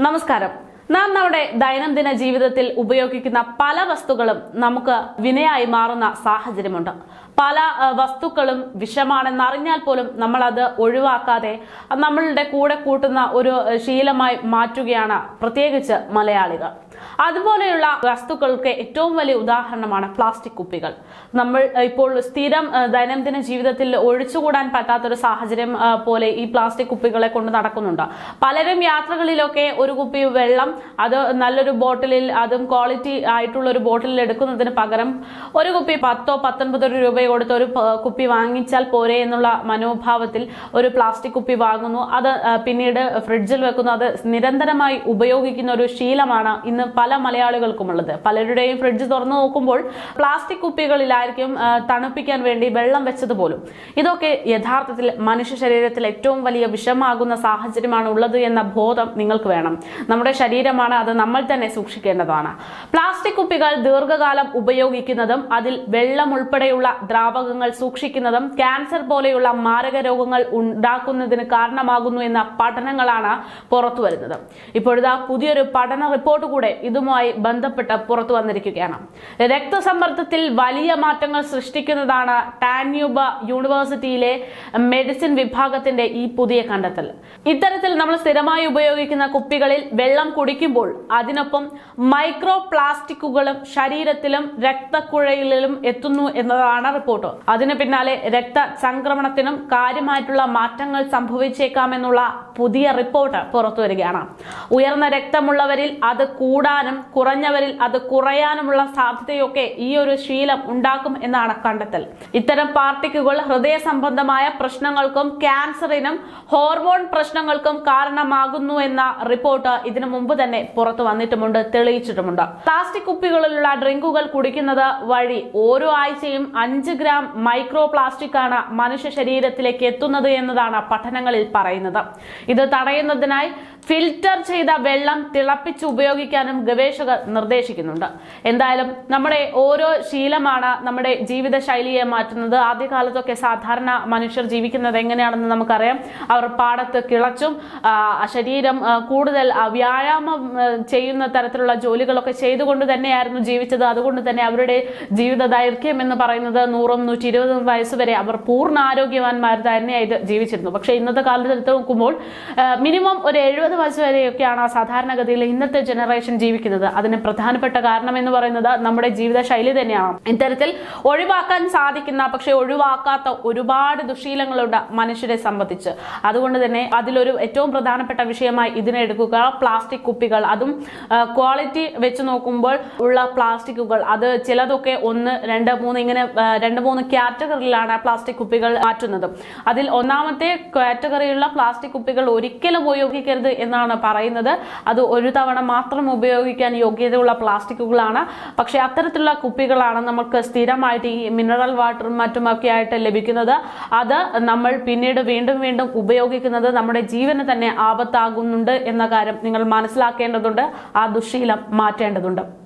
നമസ്കാരം. നാം നമ്മുടെ ദൈനംദിന ജീവിതത്തിൽ ഉപയോഗിക്കുന്ന പല വസ്തുക്കളും നമുക്ക് വിനയായി മാറുന്ന സാഹചര്യമുണ്ട്. പല വസ്തുക്കളും വിഷമാണെന്ന് അറിഞ്ഞാൽ പോലും നമ്മൾ അത് ഒഴിവാക്കാതെ നമ്മളുടെ കൂടെ കൂട്ടുന്ന ഒരു ശീലമായി മാറ്റുകയാണ് പ്രത്യേകിച്ച് മലയാളികൾ. അതുപോലെയുള്ള വസ്തുക്കൾക്ക് ഏറ്റവും വലിയ ഉദാഹരണമാണ് പ്ലാസ്റ്റിക് കുപ്പികൾ. നമ്മൾ ഇപ്പോൾ സ്ഥിരം ദൈനംദിന ജീവിതത്തിൽ ഒഴിച്ചുകൂടാൻ പറ്റാത്തൊരു സാഹചര്യം പോലെ ഈ പ്ലാസ്റ്റിക് കുപ്പികളെ കൊണ്ട് നടക്കുന്നുണ്ട്. പലരും യാത്രകളിലൊക്കെ ഒരു കുപ്പി വെള്ളം അത് നല്ലൊരു ബോട്ടിലിൽ അതും ക്വാളിറ്റി ആയിട്ടുള്ള ഒരു ബോട്ടിലിൽ എടുക്കുന്നതിന് പകരം ഒരു കുപ്പി പത്തോ പത്തൊൻപതോ രൂപ കൊടുത്ത് ഒരു കുപ്പി വാങ്ങിച്ചാൽ പോരെ എന്നുള്ള മനോഭാവത്തിൽ ഒരു പ്ലാസ്റ്റിക് കുപ്പി വാങ്ങുന്നു. അത് പിന്നീട് ഫ്രിഡ്ജിൽ വെക്കുന്നു. അത് നിരന്തരമായി ഉപയോഗിക്കുന്ന ഒരു ശീലമാണ് ഇന്ന് പല മലയാളികൾക്കുമുള്ളത്. പലരുടെയും ഫ്രിഡ്ജ് തുറന്നു നോക്കുമ്പോൾ പ്ലാസ്റ്റിക് കുപ്പികളിലായിരിക്കും തണുപ്പിക്കാൻ വേണ്ടി വെള്ളം വെച്ചത് പോലും ഇതൊക്കെ യഥാർത്ഥത്തിൽ മനുഷ്യ ശരീരത്തിൽ ഏറ്റവും വലിയ വിഷമാകുന്ന സാഹചര്യമാണ് ഉള്ളത് എന്ന ബോധം നിങ്ങൾക്ക് വേണം. നമ്മുടെ ശരീരമാണ് അത് നമ്മൾ തന്നെ സൂക്ഷിക്കേണ്ടതാണ്. പ്ലാസ്റ്റിക് കുപ്പികൾ ദീർഘകാലം ഉപയോഗിക്കുന്നതും അതിൽ വെള്ളം ഉൾപ്പെടെയുള്ള ദ്രാവകങ്ങൾ സൂക്ഷിക്കുന്നതും ക്യാൻസർ പോലെയുള്ള മാരക രോഗങ്ങൾ ഉണ്ടാക്കുന്നതിന് കാരണമാകുന്നു എന്ന പഠനങ്ങളാണ് പുറത്തു വരുന്നത് ഇപ്പോഴിതാ പുതിയൊരു പഠന റിപ്പോർട്ട് കൂടെ ഇതുമായി ബന്ധപ്പെട്ട് പുറത്തു വന്നിരിക്കുകയാണ്. രക്തസമ്മർദ്ദത്തിൽ വലിയ മാറ്റങ്ങൾ സൃഷ്ടിക്കുന്നതാണ് ടാന്യൂബ യൂണിവേഴ്സിറ്റിയിലെ മെഡിസിൻ വിഭാഗത്തിന്റെ ഈ പുതിയ കണ്ടെത്തൽ. ഇത്തരത്തിൽ നമ്മൾ സ്ഥിരമായി ഉപയോഗിക്കുന്ന കുപ്പികളിൽ വെള്ളം കുടിക്കുമ്പോൾ അതിനൊപ്പം മൈക്രോ പ്ലാസ്റ്റിക്കുകളും ശരീരത്തിലും രക്തക്കുഴലിലും എത്തുന്നു എന്നതാണ് റിപ്പോർട്ട്. അതിന് പിന്നാലെ രക്തചംക്രമണത്തിനും കാര്യമായിട്ടുള്ള മാറ്റങ്ങൾ സംഭവിച്ചേക്കാമെന്നുള്ള പുതിയ റിപ്പോർട്ട് പുറത്തു വരികയാണ്. ഉയർന്ന രക്തമുള്ളവരിൽ അത് കൂടാനും കുറഞ്ഞവരിൽ അത് കുറയാനുമുള്ള സാധ്യതയൊക്കെ ഈ ഒരു ശീലം ഉണ്ടാക്കും എന്നാണ് കണ്ടെത്തൽ. ഇത്തരം പാർട്ടിക്കുകൾ ഹൃദയ സംബന്ധമായ പ്രശ്നങ്ങൾക്കും ക്യാൻസറിനും ഹോർമോൺ പ്രശ്നങ്ങൾക്കും കാരണമാകുന്നു എന്ന റിപ്പോർട്ട് ഇതിനു മുമ്പ് തന്നെ പുറത്തു വന്നിട്ടുമുണ്ട് തെളിയിച്ചിട്ടുമുണ്ട്. പ്ലാസ്റ്റിക് കുപ്പികളിലുള്ള ഡ്രിങ്കുകൾ കുടിക്കുന്നത് വഴി ഓരോ ആഴ്ചയും അഞ്ച് ഗ്രാം മൈക്രോ പ്ലാസ്റ്റിക് ആണ് മനുഷ്യ ശരീരത്തിലേക്ക് എത്തുന്നത് എന്നതാണ് പഠനങ്ങളിൽ പറയുന്നത്. ഇത് തടയുന്നതിനായി ഫിൽറ്റർ ചെയ്ത വെള്ളം തിളപ്പിച്ച് ഉപയോഗിക്കാനും ഗവേഷകർ നിർദ്ദേശിക്കുന്നുണ്ട്. എന്തായാലും നമ്മുടെ ഓരോ ശീലമാണ് നമ്മുടെ ജീവിത ശൈലിയെ മാറ്റുന്നത്. ആദ്യകാലത്തൊക്കെ സാധാരണ മനുഷ്യർ ജീവിക്കുന്നത് എങ്ങനെയാണെന്ന് നമുക്കറിയാം. അവർ പാടത്ത് കിളച്ചും ശരീരം കൂടുതൽ വ്യായാമം ചെയ്യുന്ന തരത്തിലുള്ള ജോലികളൊക്കെ ചെയ്തുകൊണ്ട് തന്നെയായിരുന്നു ജീവിച്ചത്. അതുകൊണ്ട് തന്നെ അവരുടെ ജീവിത ദൈർഘ്യം എന്ന് പറയുന്നത് നൂറും നൂറ്റി ഇരുപതും വയസ്സ് വരെ അവർ പൂർണ ആരോഗ്യവാന്മാർ തന്നെയായിട്ട് ജീവിച്ചിരുന്നു. പക്ഷേ ഇന്നത്തെ കാലത്ത് നോക്കുമ്പോൾ മിനിമം ഒരു എഴുപത് വയസ്സ് വരെയൊക്കെയാണ് സാധാരണഗതിയിൽ ഇന്നത്തെ ജനറേഷൻ ജീവിക്കുന്നത്. അതിന് പ്രധാനപ്പെട്ട കാരണം എന്ന് പറയുന്നത് നമ്മുടെ ജീവിതശൈലി തന്നെയാണ്. ഇത്തരത്തിൽ ഒഴിവാക്കാൻ സാധിക്കുന്ന പക്ഷെ ഒഴിവാക്കാത്ത ഒരുപാട് ദുശീലങ്ങളുണ്ട് മനുഷ്യരെ സംബന്ധിച്ച്. അതുകൊണ്ട് തന്നെ അതിലൊരു ഏറ്റവും പ്രധാനപ്പെട്ട വിഷയമായി ഇതിനെ എടുക്കുക പ്ലാസ്റ്റിക് കുപ്പികൾ. അതും ക്വാളിറ്റി വെച്ച് നോക്കുമ്പോൾ ഉള്ള പ്ലാസ്റ്റിക്കുകൾ. അത് ചിലതൊക്കെ ഒന്ന് രണ്ട് മൂന്ന് ഇങ്ങനെ രണ്ട് മൂന്ന് കാറ്റഗറിയിലാണ് പ്ലാസ്റ്റിക് കുപ്പികൾ മാറ്റുന്നത്. അതിൽ ഒന്നാമത്തെ കാറ്റഗറിയുള്ള പ്ലാസ്റ്റിക് കുപ്പികൾ ഒരിക്കലും ഉപയോഗിക്കരുത് എന്നാണ് പറയുന്നത്. അത് ഒരു തവണ മാത്രം ഉപയോഗിക്കാൻ യോഗ്യതയുള്ള പ്ലാസ്റ്റിക്കുകളാണ്. പക്ഷെ അത്തരത്തിലുള്ള കുപ്പികളാണ് നമുക്ക് സ്ഥിരമായിട്ട് ഈ മിനറൽ വാട്ടറും മറ്റുമൊക്കെ ആയിട്ട് ലഭിക്കുന്നത്. അത് നമ്മൾ പിന്നീട് വീണ്ടും വീണ്ടും ഉപയോഗിക്കുന്നത് നമ്മുടെ ജീവന് തന്നെ ആപത്താകുന്നുണ്ട് എന്ന കാര്യം നിങ്ങൾ മനസ്സിലാക്കേണ്ടതുണ്ട്. ആ ദുശീലം മാറ്റേണ്ടതുണ്ട്.